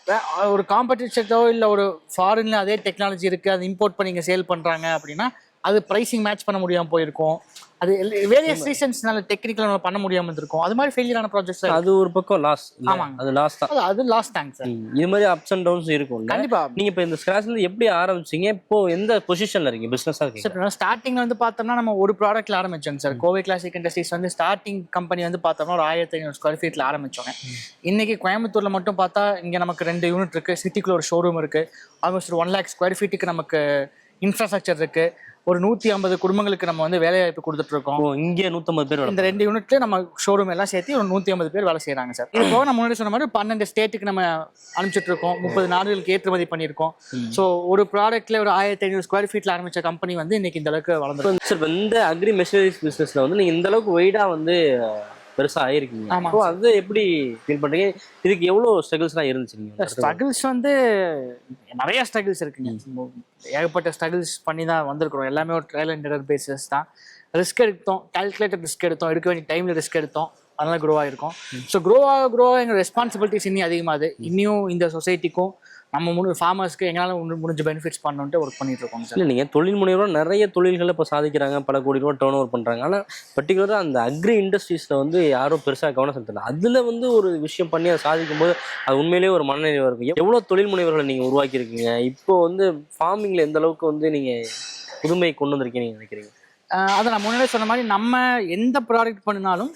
ஒரு காம்படிஷனோ இல்லை ஒரு ஃபாரின்ல அதே டெக்னாலஜி இருக்கு. அது இம்போர்ட் பண்ணி இங்கே சேல் பண்றாங்க அப்படின்னா அது ப்ரைசிங் மேட்ச் பண்ண முடியாம போயிருக்கும். அது வேரியஸ் ரீசன்ஸ்னால டெக்னிக்கல் நம்ம பண்ண முடியாம இருந்திருக்கும். அது மாதிரி ஃபெயிலியரான ப்ராஜெக்ட்ஸ் அது ஒரு பக்கம் லாஸ் ஆமாங்க. அது லாஸ் தான். அது லாஸ்ட் தாங்க சார் இது மாதிரி அப்ஸ் அண்ட் டவுன்ஸ் இருக்கும்ல. கண்டிப்பா. நீங்க இப்போ இந்த இருந்து எப்படி ஆரம்பிச்சீங்க? இப்போ எந்த பொசிஷன்ல இருக்கீங்க? பிசினஸா இருக்கீங்க சார் ஸ்டார்டிங்ல வந்து பார்த்தோம்னா நம்ம ஒரு ப்ராடக்ட்ல ஆரம்பிச்சோங்க சார் கோவை கிளாசிக் இண்டஸ்ட்ரீஸ் வந்து ஸ்டார்டிங் கம்பெனி வந்து பார்த்தோம்னா ஒரு ஆயிரத்தி ஐநூறு ஸ்கொயர் ஃபீட்ல ஆரம்பிச்சோங்க. இன்னைக்கு கோயம்புத்தூர்ல மட்டும் பார்த்தா இங்க நமக்கு ரெண்டு யூனிட் இருக்கு. சிட்டிக்குள்ள ஒரு ஷோரூம் இருக்கு. ஆல்மோஸ்ட் ஒரு ஒன் லேக் ஸ்கொயர் ஃபீட்டுக்கு நமக்கு இன்ஃப்ராஸ்ட்ரக்சர் இருக்கு. ஒரு நூத்தி ஐம்பது குடும்பங்களுக்கு நம்ம வந்து வேலை வாய்ப்பு கொடுத்துட்டு இருக்கோம் ஓ இங்கே நூத்தம்பது பேர் இந்த ரெண்டு யூனிட்ல நம்ம ஷோரூம் எல்லாம் சேர்த்து ஒரு நூத்தி ஐம்பது பேர் வேலை செய்யறாங்க சார். இது போக நம்ம முன்னாடி சொன்ன மாதிரி பன்னெண்டு ஸ்டேட்டுக்கு நம்ம அனுப்பிச்சிட்டு இருக்கோம் முப்பது நாடுகளுக்கு ஏற்றுமதி பண்ணியிருக்கோம். ஸோ ஒரு ப்ராடக்ட்ல ஒரு ஆயிரத்தி ஐநூறு ஸ்கொயர் ஃபீட்ல ஆரம்பிச்ச கம்பெனி வந்து இன்னைக்கு இந்த அளவுக்கு வளர்ந்துருக்கு. இப்போ சார் இந்த அக்ரி மெஷினரிஸ் பிசினஸ்ல வந்து நீங்க இந்த அளவுக்கு வைடா வந்து பெருசா ஆயிருக்கீங்க. ஆமா. அப்போ அது எப்படி ஃபீல் பண்றீங்க? இதுக்கு எவ்வளவு ஸ்ட்ரகிள்ஸ்லாம் இருந்துச்சு நீங்க? ஸ்ட்ரகிள்ஸ் வந்து நிறைய ஸ்ட்ரகிள்ஸ் இருக்குங்க. ஏகப்பட்ட ஸ்ட்ரகிள்ஸ் பண்ணி தான் வந்திருக்கிறோம். எல்லாமே ஒரு ட்ரையல் அண்ட் எரர் பேசிஸ் தான். ரிஸ்க் எடுத்தோம் கால்குலேட்டட் ரிஸ்க் எடுத்தோம் எடுக்க வேண்டிய டைமில் ரிஸ்க் எடுத்தோம். அதனால க்ரோ ஆகிருக்கும் ஸோ க்ரோ ஆக க்ரோ எங்கள் ரெஸ்பான்சிபிலிட்டிஸ் இன்னும் அதிகமாகுது. இன்னும் இந்த சொசைட்டிக்கும் நம்ம முழு ஃபார்மர்ஸ்க்கு எங்களால் முடி- முடிஞ்ச பெனிஃபிட்ஸ் பண்ணணுன்ட்டு ஒர்க் பண்ணிட்டு இருக்கோம் சார் இல்ல நீங்க தொழில் முனைவோர் நிறைய தொழில்களை இப்போ சாதிக்கிறாங்க பல கோடி ரூபா டேர்ன் ஓவர் பண்றாங்க. ஆனா பர்டிகுலரா அந்த அக்ரி இண்டஸ்ட்ரீஸ்ல வந்து யாரும் பெருசா கவனம் செலுத்தல. அதுல வந்து ஒரு விஷயம் பண்ணி அதை சாதிக்கும் போது அது உண்மையிலேயே ஒரு மனநிறைவா இருக்கும். எவ்வளவு தொழில் முனைவர்களை நீங்க உருவாக்கி இருக்கீங்க இப்போ வந்து ஃபார்மிங்ல எந்த அளவுக்கு வந்து நீங்க புதுமை கொண்டு வந்திருக்கீங்க நினைக்கிறீங்க? அதை நான் முன்னாடியே சொன்ன மாதிரி நம்ம எந்த ப்ராடக்ட் பண்ணினாலும்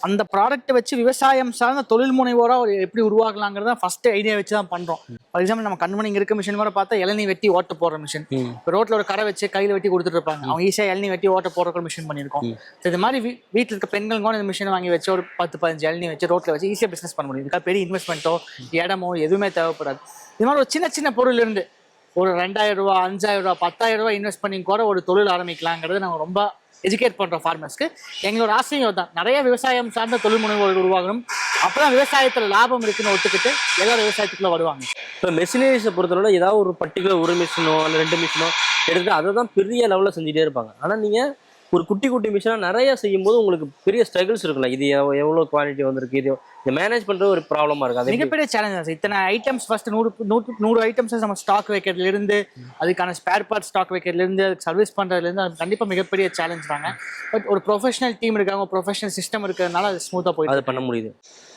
அந்த ப்ராடக்ட்டை வச்சு விவசாயம் சார்ந்த தொழில் முனைவோராக ஒரு எப்படி உருவாக்கலாங்கிறத ஃபர்ஸ்ட் ஐடியா வச்சு தான் பண்றோம். ஃபார் எக்ஸாம்பிள் நம்ம கண்மணி இருக்க மிஷின் கூட பார்த்தா இளநீ வெட்டி ஓட்ட போடுற மிஷின். இப்போ ரோட்ல ஒரு கடை வச்சு கையில வெட்டி கொடுத்துட்டு இருப்பாங்க. அவங்க ஈஸியா இளநீ வெட்டி ஓட்ட போடுற மிஷின் பண்ணியிருக்கோம். இது மாதிரி வீ- வீட்ல இருக்க பெண்கள் கூட இந்த மிஷின் வாங்கி வச்சு ஒரு பத்து பதினஞ்சு இளநீ வச்சு ரோட்ல வச்சு ஈஸியா பிசினஸ் பண்ண முடியும். இதுக்காக பெரிய இன்வெஸ்ட்மெண்ட்டோ இடமோ எதுவுமே தேவைப்படாது. இது மாதிரி ஒரு சின்ன சின்ன பொருள் இருந்து ஒரு ரெண்டாயிரம் ரூபா அஞ்சாயிரம் ரூபா பத்தாயிரம் ரூபா இன்வெஸ்ட் பண்ணி கூட ஒரு தொழில் ஆரம்பிக்கலாங்கிறது நாங்கள் ரொம்ப எஜுகேட் பண்றோம் ஃபார்மர்ஸ்க்கு எங்களோட ஆசையும் தான் நிறைய விவசாயம் சார்ந்த தொழில் முனைவோர்கள் உருவாகணும். அப்பதான் விவசாயத்துல லாபம் இருக்குன்னு ஒத்துக்கிட்டு எல்லாரும் விவசாயத்துக்குள்ள வருவாங்க. இப்போ மெஷினரிஸை பொறுத்தவரை ஏதாவது ஒரு பர்டிகுலர் ஒரு மிஷினோ இல்லை ரெண்டு மிஷினோ எடுத்து அதை தான் பெரிய லெவலில் செஞ்சுட்டே இருப்பாங்க. ஆனால் நீங்கள் ஒரு குட்டி குட்டி மிஷினாக நிறைய செய்யும்போது உங்களுக்கு பெரிய ஸ்ட்ரகிள்ஸ் இருக்குல்ல இது எவ்வ- எவ்வளோ குவாலிட்டி வந்திருக்கு? இது இந்த மேனேஜ் பண்ணுறது ஒரு ப்ராப்ளமாக இருக்குது அது? மிகப்பெரிய சேலஞ்சஸ் இத்தனை ஐட்டம்ஸ் ஃபர்ஸ்ட் நூறு நூறு நூறு ஐட்டம்ஸ் நம்ம ஸ்டாக் வைக்கிறதுல இருந்து அதுக்கான ஸ்பேர் பார்ட் ஸ்டாக் வைக்கிறதுல இருந்து அதுக்கு சர்வீஸ் பண்றதுல இருந்து அது கண்டிப்பா மிகப்பெரிய சேலஞ்ச் தாங்க. பட் ஒரு ப்ரொஃபஷனல் டீம் இருக்காங்க ஒரு ப்ரொஃபஷனல் சிஸ்டம் இருக்கிறதுனால அது ஸ்மூத்தா போயிட்டு அது பண்ண முடியுது.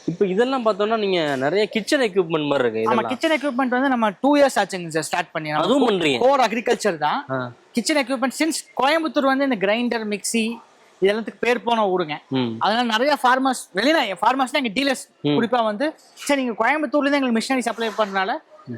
இப்போ இதெல்லாம் பார்த்தோம்னா நீங்கள் நிறைய கிச்சன் எக்யூப்மெண்ட் மாதிரி இருக்கு நம்ம கிச்சன் எக்யூப்மெண்ட் வந்து நம்ம டூ இயர்ஸ் ஆச்சுங்க சார் ஸ்டார்ட் பண்ணி. அதுவும் பண்ணுறீங்க கோர் அக்ரிகல்ச்சர் தான். கிச்சன் எக்யூப்மெண்ட் சின்ஸ் கோயம்புத்தூர் வந்து இந்த கிரைண்டர் மிக்ஸி இதெல்லாத்துக்கு பேர் போன ஊருங்க. அதனால நிறைய ஃபார்மர்ஸ் வெளியில ஃபார்மர்ஸ் எங்க டீலர்ஸ் குறிப்பா வந்து சரி நீங்க கோயம்புத்தூர்ல இருந்து எங்களுக்கு மிஷினரி சப்ளை பண்றதுனால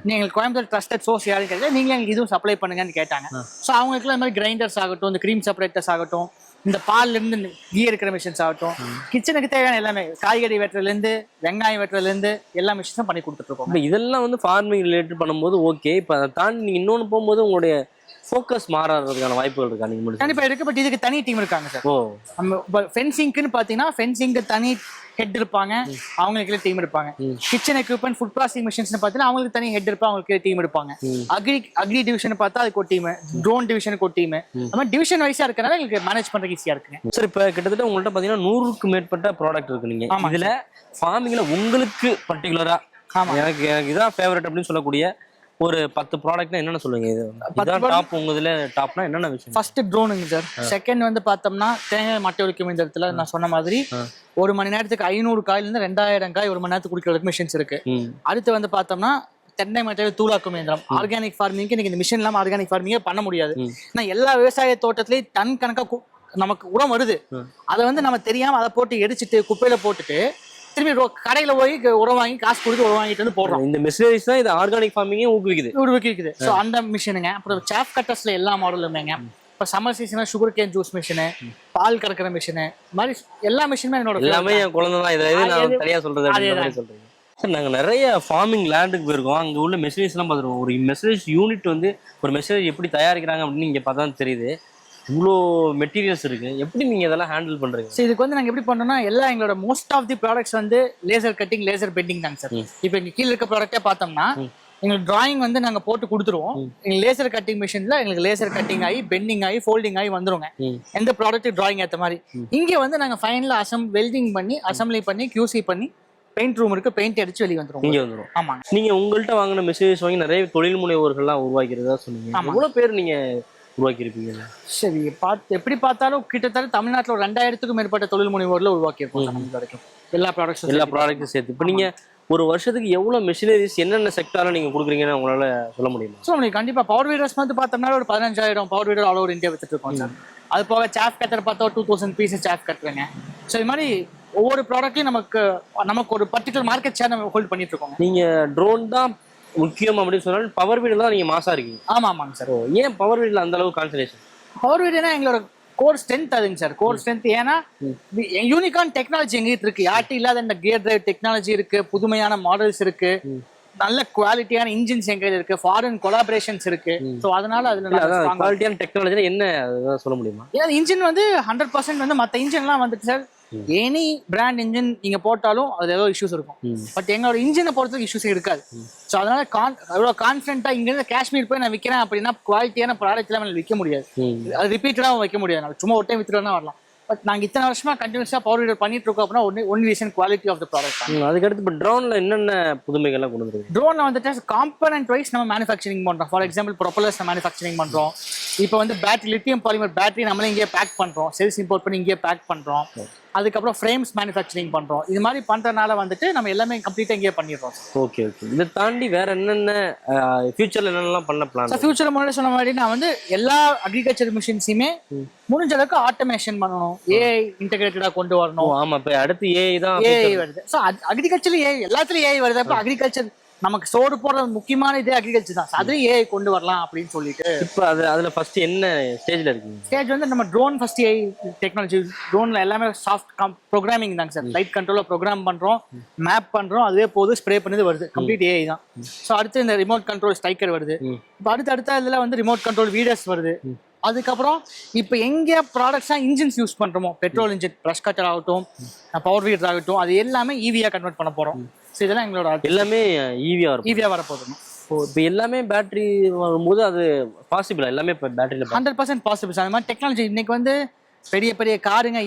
நீங்க கோயம்புத்தூர் ட்ரஸ்டட் சோர்ஸ் யாரும் கேட்கல நீங்க எங்களுக்கு இதுவும் சப்ளை பண்ணுங்கன்னு கேட்டாங்க. ஸோ அவங்களுக்குலாம் இந்த மாதிரி கிரைண்டர்ஸ் ஆகட்டும் இந்த க்ரீம் செப்பரேட்டர்ஸ் ஆகட்டும் இந்த பால்ல இருந்து கீ இருக்கிற மிஷின்ஸ் ஆகட்டும் கிச்சனுக்கு தேவையான எல்லாமே காய்கறி வெட்டுறதுல இருந்து வெங்காயம் வெட்டுறதுல இருந்து எல்லா மிஷின்ஸும் பண்ணி கொடுத்துட்டு இருக்கோம். இதெல்லாம் வந்து ஃபார்மிங் ரிலேட்டட் பண்ணும்போது ஓகே இப்போ அதை தாண்டி நீங்கள் இன்னொன்று போகும்போது உங்களுடைய ஃபோக்கஸ் மாறுறதுக்கான வாய்ப்புகள் இருக்கா? நீங்கள் முடிச்சு கண்டிப்பா இருக்கு. பட் இதுக்கு தனி டீம் இருக்காங்க சார் ஓ. நம்ம ஃபென்சிங்க்குன்னு பார்த்தீங்கன்னா ஃபென்சிங்க்கு தனி ஹெட் இருப்பாங்க. அவங்களுக்கு டீம் இருப்பாங்க kitchen equipment food processing machines பார்த்தீங்கன்னா அவங்களுக்கு தனி ஹெட் இருப்பாங்க அவங்களுக்கு டீம் இருப்பாங்க அக்ரி அக்ரி டிவிஷன் பார்த்தா அதுக்கு ஒரு டீம் ட்ரோன் டிவிஷனுக்கு ஒரு டீம் அந்த மாதிரி டிவிஷன் வைஸா இருக்கனால எங்களுக்கு மேனேஜ் பண்றதுக்கு ஈஸியா இருக்குங்க. சார் இப்போ கிட்டத்தட்ட உங்கள்கிட்ட பார்த்தீங்கன்னா நூறுக்கு மேற்பட்ட ப்ராடக்ட் இருக்கு நீங்க. இதுல ஃபார்மிங்ல உங்களுக்கு பர்டிகுலரா. எனக்கு எனக்கு இதான் ஃபேவரட் அப்படின்னு சொல்லக்கூடிய ஒரு பத்து ப்ராடக்ட்னா என்னென்ன சொல்லுங்க இது டாப் உங்க இதுல டாப்னா என்னென்ன விஷயம்? ஃபர்ஸ்ட் ட்ரோனுங்க சார் செகண்ட் வந்து பார்த்தோம்னா தேங்காய் மட்டை உரிக்கும் இந்த இடத்துல நான் சொன்ன மாதிரி ஒரு மணி நேரத்துக்கு ஐநூறு காயில இருந்து ரெண்டாயிரம் காய் ஒரு மணி நேரத்துக்கு குடிக்கிறதுக்கு மிஷின்ஸ் இருக்கு. அடுத்து வந்து பார்த்தோம்னா தென்னை மட்டை தூளாக்கும் இயந்திரம். ஆர்கானிக் ஃபார்மிங்க்கு இன்னைக்கு இந்த மிஷின் இல்லாம ஆர்கானிக் ஃபார்மிங்கே பண்ண முடியாது. ஏன்னா எல்லா விவசாய தோட்டத்திலயும் டன் கணக்கா நமக்கு உரம் வருது. அதை வந்து நம்ம தெரியாம அதை போட்டு எரிச்சிட்டு குப்பையில போட்டுட்டு திரும்பி கடையில போய் உரம் வாங்கி காசு கொடுத்து உரம் வாங்கிட்டு வந்து போடுறோம். இந்த மெஷினரிஸ் தான் இது ஆர்கானிக் ஃபார்மிங்கே ஊக்குவிக்குது. இருக்குது ஸோ அந்த மிஷினுங்க அப்புறம் சாஃப் கட்டர்ஸ்ல எல்லா மாடலுமேங்க இப்போ சம்மர் சீசனா சுகர் கேன் ஜூஸ் மிஷினு பால் கறக்கிற மிஷினு மாதிரி எல்லா மிஷினுமே என்னோட எல்லாமே என் குழந்தை தான். இதை எது நான் தனியா சொல்றது சொல்றீங்க. சார் நாங்க நிறைய ஃபார்மிங் லேண்டுக்கு போயிருக்கோம். அங்க உள்ள எல்லாம் பார்த்துருக்கோம். ஒரு மெஷினரிஸ் யூனிட் வந்து ஒரு மெஷினரி எப்படி தயாரிக்கிறாங்க அப்படின்னு இங்க பார்த்தா தெரியுது. இவ்வளோ மெட்டீரியல்ஸ் இருக்கு. எப்படி நீங்க இதெல்லாம் ஹேண்டில் பண்றீங்க? ஸோ இதுக்கு வந்து நாங்கள் எப்படி பண்ணோம்னா எல்லா எங்களோட மோஸ்ட் ஆஃப் தி ப்ராடக்ட்ஸ் வந்து லேசர் கட்டிங் லேசர் பெண்டிங் தாங்க சார் இப்போ இங்கே கீழே இருக்க ப்ராடக்ட்டே பார்த்தோம்னா எங்களுக்கு டிராயிங் வந்து நாங்கள் போட்டு கொடுத்துருவோம். எங்களுக்கு லேசர் கட்டிங் மிஷினில் எங்களுக்கு லேசர் கட்டிங் ஆகி பெண்டிங் ஆகி ஃபோல்டிங் ஆகி வந்துருங்க. எந்த ப்ராடக்ட் டிராயிங் ஏற்ற மாதிரி. இங்கே வந்து நாங்கள் ஃபைனலாக அசம் வெல்டிங் பண்ணி அசம்பிளி பண்ணி QC பண்ணி பெயிண்ட் ரூம் இருக்கு பெயிண்ட் அடிச்சு வெளியே வந்துருவோம் இங்க வந்துடும் ஆமாங்க. நீங்க உங்கள்கிட்ட வாங்கின மெஷினரிஸ் வாங்கி நிறைய தொழில் முனைவோர்கள்லாம் உருவாக்கிறதா சொன்னீங்க. ஆமா. எவ்வளவு பேர் நீங்க உருவாக்கியிருப்பீங்க. சரி பார்த்து எப்படி பார்த்தாலும் கிட்டத்தட்ட தமிழ்நாட்டில் ஒரு ரெண்டாயிரத்துக்கும் மேற்பட்ட தொழில் முனைவோரில் உருவாக்கியிருக்கோம் சார் நம்ம இது வரைக்கும். எல்லா ப்ராடக்ட்ஸும் எல்லா ப்ராடக்ட்டும் சேர்த்து. இப்போ நீங்க ஒரு வருஷத்துக்கு எவ்வளவு மெஷினரிஸ் என்னென்ன செக்டார்ல நீங்க கொடுக்குறீங்கன்னு உங்களால சொல்ல முடியுமா? ஸோ உங்களுக்கு கண்டிப்பாக பவர் வீடர்ஸ் வந்து பார்த்தோம்னா ஒரு பதினஞ்சாயிரம் power weeder all over India வித்துட்டு இருக்கோம் சார் அது போக சாஃப் கட்டர் பார்த்தா டூ தௌசண்ட் பீசஸ் சாஃப் கட்டுறேங்க ஸோ இது மாதிரி ஒவ்வொரு ப்ராடக்ட்லையும் நமக்கு நமக்கு ஒரு பர்டிகுலர் மார்க்கெட் ஷேர் நம்ம ஹோல்ட் பண்ணிட்டு இருக்கோங்க நீங்க ட்ரோன் தான் முக்கியம் அப்படின்னு சொன்னாலும் பவர் வீடு தான் நீங்க மாசா இருக்கீங்க. ஆமாம் ஆமாங்க சார். ஏன் பவர் வீட்ல அந்த அளவு கான்சன்ட்ரேஷன் பவர் வீடுனா எங்களோட கோர் ஸ்ட்ரென்த் அதுங்க சார். கோர் ஸ்ட்ரென்த் ஏன்னா யூனிகான் டெக்னாலஜி எங்கிட்ட இருக்கு. யார்ட்டும் இல்லாத இந்த கியர் டிரைவ் டெக்னாலஜி இருக்கு புதுமையான மாடல்ஸ் இருக்கு நல்ல குவாலிட்டியான இன்ஜின்ஸ் எங்க இருக்கு ஃபாரின் கொலாபரேஷன்ஸ் இருக்கு. ஸோ அதனால அதுல குவாலிட்டியான டெக்னாலஜி என்ன சொல்ல முடியுமா? ஏன்னா இன்ஜின் வந்து ஹண்ட்ரட் பர்சன்ட் வந்து மற்ற இன்ஜின்லாம் வந்துட்டு சார் எனி பிராண்ட் இன்ஜின் நீங்க போட்டாலும் அது ஏதோ இஷ்யூஸ் இருக்கும். பட் எங்களோட இன்ஜினை பொறுத்தவரைக்கும் இஷ்யூஸ் இருக்காது. ஸோ அதனால கான் எவ்வளோ கான்ஃபிடென்ட்டா இங்கிருந்து காஷ்மீர் போய் நான் விற்கிறேன் அப்படின்னா குவாலிட்டியான ப்ராடக்ட் எல்லாம் விற்க முடியாது. அது ரிப்பீட்டடாக வைக்க முடியாது. நான் சும்மா ஒரு டைம் வித்துட்டு வரலாம். பட் நாங்க இத்தனை வருஷமா கண்டினியூஸா பவர் ரீடர் பண்ணிட்டு இருக்கோம் அப்படின்னா only only reason quality of the product அதுக்கடுத்து இப்போ ட்ரோன்ல என்னென்ன புதுமைகள்லாம் கொண்டு வந்துருக்கீங்க? ட்ரோன் வந்துட்டு காம்பனன்ட் வைஸ் நம்ம மேனுஃபேக்சரிங் பண்றோம். ஃபார் எக்ஸாம்பிள் ப்ரொப்பலர்ஸ் மேனுஃபேக்சரிங் பண்றோம். இப்போ வந்து பேட்டரி லித்தியம் பாலிமர் பேட்டரி நம்மளே இங்கேயே பேக் பண்றோம். செல்ஸ் இம்போர்ட் பண்ணி இங்கேயே பேக் பண்றோம். அதுக்கப்புறம் ஃப்ரேம்ஸ் மேனுஃபேக்சரிங் பண்றோம். இது மாதிரி பண்றதுனால வந்துட்டு நம்ம எல்லாமே கம்ப்ளீட்டா இங்கேயே பண்ணிடுறோம். ஓகே ஓகே இதை தாண்டி வேற என்னென்ன ஃபியூச்சர்ல என்னென்னலாம் பண்ண பிளான் சார் ஃபியூச்சர் முன்னாடி சொன்ன மாதிரி நான் வந்து எல்லா அக்ரிகல்ச்சர் மிஷின்ஸையுமே முடிஞ்ச அளவுக்கு ஆட்டோமேஷன் பண்ணணும். ஏஐ இன்டகிரேட்டடா கொண்டு வரணும். ஆமா. இப்ப அடுத்து ஏஐ தான் ஏஐ வருது. ஸோ அக்ரிகல்ச்சர்ல ஏஐ எல்லாத்துலயும் ஏஐ வருது. அப்போ அக்ரிகல்ச்சர் நமக்கு சோறு போடுற முக்கியமான இதே அக்ரிகல்ச்சர் தான். So அதுலயும் ஏஐ கொண்டு வரலாம் அப்படின்னு சொல்லிட்டு. இப்ப அது அதுல ஃபர்ஸ்ட் என்ன ஸ்டேஜ்ல இருக்கீங்க? ஸ்டேஜ் வந்து நம்ம ட்ரோன் ஃபர்ஸ்ட் ஏஐ டெக்னாலஜி ட்ரோன்ல எல்லாமே சாஃப்ட் ப்ரோக்ராமிங் தாங்க சார் லைட் கண்ட்ரோல ப்ரோக்ராம் பண்றோம் மேப் பண்றோம் அதுவே போது ஸ்ப்ரே பண்ணது வருது. கம்ப்ளீட் ஏஐ தான். ஸோ அடுத்து இந்த ரிமோட் கண்ட்ரோல் ஸ்ட்ரைக்கர் வருது. இப்போ அடுத்து அடுத்த இதுல வந்து ரிமோட் கண்ட்ரோல் வீடர்ஸ் வருது. அதுக்கப்புறம் இப்போ எங்கே ப்ராடக்ட்ஸாக இன்ஜின்ஸ் யூஸ் பண்ணுறோமோ பெட்ரோல் இன்ஜின் ப்ரஷ் கட்டர் ஆகட்டும் பவர் வீடர் ஆகட்டும் அது எல்லாமே ஈவியாக கன்வெர்ட் பண்ண போகிறோம் ஸோ இதெல்லாம் எங்களோட எல்லாமே ஈவியா இருக்கும் ஈவியாக வரப்போகுது இப்போ இப்போ எல்லாமே பேட்டரி வரும்போது அது பாசிபிளா எல்லாமே இப்போ பேட்டரியில ஹண்ட்ரட் பர்சன்ட் பாசிபிள் அந்த மாதிரி டெக்னாலஜி இன்னைக்கு வந்து பெரிய பெரிய காருங்க.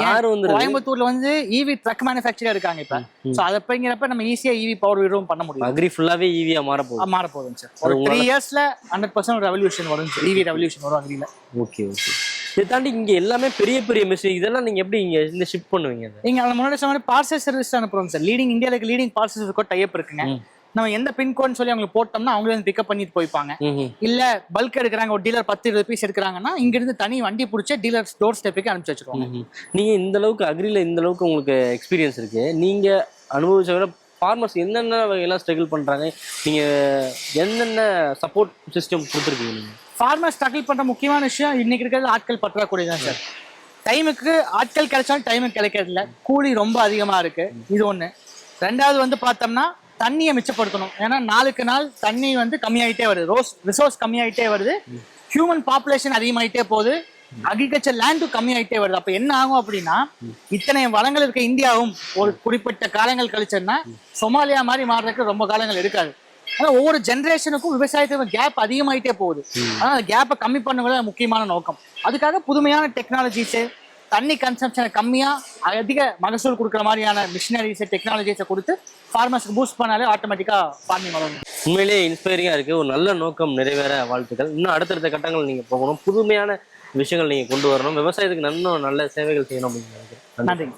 கோயம்புத்தூர்ல வந்து ஈவி ட்ரக் மேனுஃபேக்சரர் இருக்காங்க இப்போ. ஸோ அதை அப்படிங்கிறப்ப நம்ம ஈஸியா ஈவி பவர் வீடும் பண்ண முடியும். அக்ரி ஃபுல்லாவே ஈவியா மாற போகுது மாற போகுதுங்க சார் ஒரு த்ரீ இயர்ஸ்ல ஹண்ட்ரட் பர்சன்ட் ரெவல்யூஷன் வரும் ஈவி ரெவல்யூஷன் வரும் அக்ரியில் ஓகே ஓகே இதை தாண்டி இங்க எல்லாமே பெரிய பெரிய மிஷின் இதெல்லாம் நீங்க எப்படி இங்க இந்த ஷிப் பண்ணுவீங்க? நீங்க முன்னாடி சொன்ன மாதிரி பார்சல் சர்வீஸ் அனுப்புறோம் சார் லீடிங் இந்தியாவுக்கு லீடிங் பார்சல் சர்வீஸ் டைப் இருக்குங்க. நம்ம எந்த பின்கோட்னு சொல்லி அவங்களுக்கு போட்டோம்னா அவங்களே வந்து பிக்கப் பண்ணிட்டு போய்ப்பாங்க. இல்ல பல்க் எடுக்கிறாங்க ஒரு டீலர் பத்து இருபது பீஸ் எடுக்கிறாங்கன்னா இங்க இருந்து தனி வண்டி பிடிச்சி டீலர் டோர் ஸ்டெப்புக்கு அனுப்பிச்சு வச்சிருவாங்க. நீங்க இந்த அளவுக்கு அக்ரில இந்த அளவுக்கு உங்களுக்கு எக்ஸ்பீரியன்ஸ் இருக்கு. நீங்க அனுபவிச்ச விட ஃபார்மர்ஸ் என்னென்ன வகையெல்லாம் ஸ்ட்ரகிள் பண்றாங்க? நீங்க என்னென்ன சப்போர்ட் சிஸ்டம் கொடுத்துருக்கீங்க நீங்க? ஃபார்மர் ஸ்ட்ரகிள் பண்ற முக்கியமான விஷயம் இன்னைக்கு இருக்கிறது ஆட்கள் பற்றாக்குறை தான் சார் டைமுக்கு ஆட்கள் கிடைச்சாலும் டைமுக்கு கிடைக்கிறது இல்ல கூலி ரொம்ப அதிகமா இருக்கு. இது ஒண்ணு. ரெண்டாவது வந்து பார்த்தோம்னா தண்ணியை மிச்சப்படுத்தணும். ஏன்னா நாளுக்கு நாள் தண்ணி வந்து கம்மியாயிட்டே வருது. ரோஸ் ரிசோர்ஸ் கம்மியாயிட்டே வருது. ஹியூமன் பாப்புலேஷன் அதிகமாயிட்டே போகுது. அக்ரிகல்ச்சர் லேண்டும் கம்மியாயிட்டே வருது. அப்ப என்ன ஆகும் அப்படின்னா இத்தனை வளங்கள் இருக்க இந்தியாவும் ஒரு குறிப்பிட்ட காலங்கள் கழிச்சதுன்னா சொமாலியா மாதிரி மாறுறதுக்கு ரொம்ப காலங்கள் எடுக்காது ஆனா ஒவ்வொரு ஜென்ரேஷனுக்கும் விவசாயத்துக்கு கேப் அதிகமாயிட்டே போகுது. ஆனா அந்த கேப்பை கம்மி பண்ணுங்கிறது முக்கியமான நோக்கம். அதுக்காக புதுமையான டெக்னாலஜிஸ் தண்ணி கன்சம்ஷனை கம்மியா அதிக மகசூல் கொடுக்குற மாதிரியான மிஷினரிஸ் டெக்னாலஜிஸை கொடுத்து ஃபார்மர்ஸ்க்கு பூஸ்ட் பண்ணாலே ஆட்டோமேட்டிக்கா ஃபார்மிங் வரும். உண்மையிலேயே இன்ஸ்பைரிங்கா இருக்கு. ஒரு நல்ல நோக்கம் நிறைவேற வாழ்த்துக்கள். இன்னும் அடுத்தடுத்த கட்டங்கள் நீங்க போகணும். புதுமையான விஷயங்கள் நீங்க கொண்டு வரணும். விவசாயத்துக்கு இன்னும் நல்ல சேவைகள் செய்யணும் அப்படின்னு நினைக்கிறேன். நன்றி.